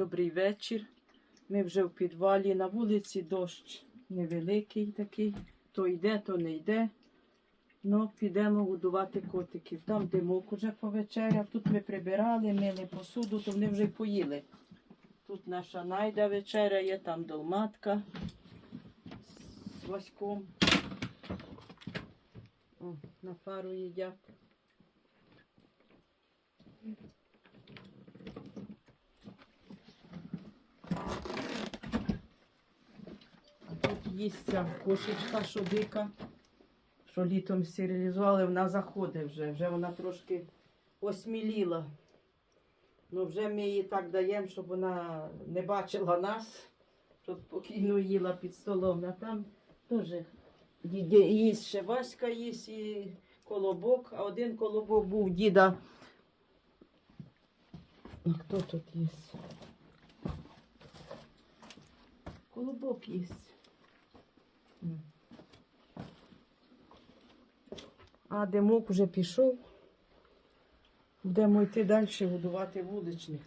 добрий вечір. Ми вже в підвалі. На вулиці дощ невеликий такий. То йде, то не йде. Ну, підемо годувати котиків. Там димок уже повечеряв. Тут ми прибирали, мили посуду, то вони вже поїли. Тут наша найда вечеряє, там долматка з Васьком. О, на пару їдять. Тут їсть ця кошечка, що дика, що літом стерилізували, вона заходить вже. Вже вона трошки осміліла. Ну вже ми її так даємо, щоб вона не бачила нас, щоб спокійно їла під столом. А там теж їсть ще Васька їсть і колобок, а один колобок був діда. Хто тут їсть? Колобок їсть. А димок вже пішов. Будемо йти далі годувати вуличних.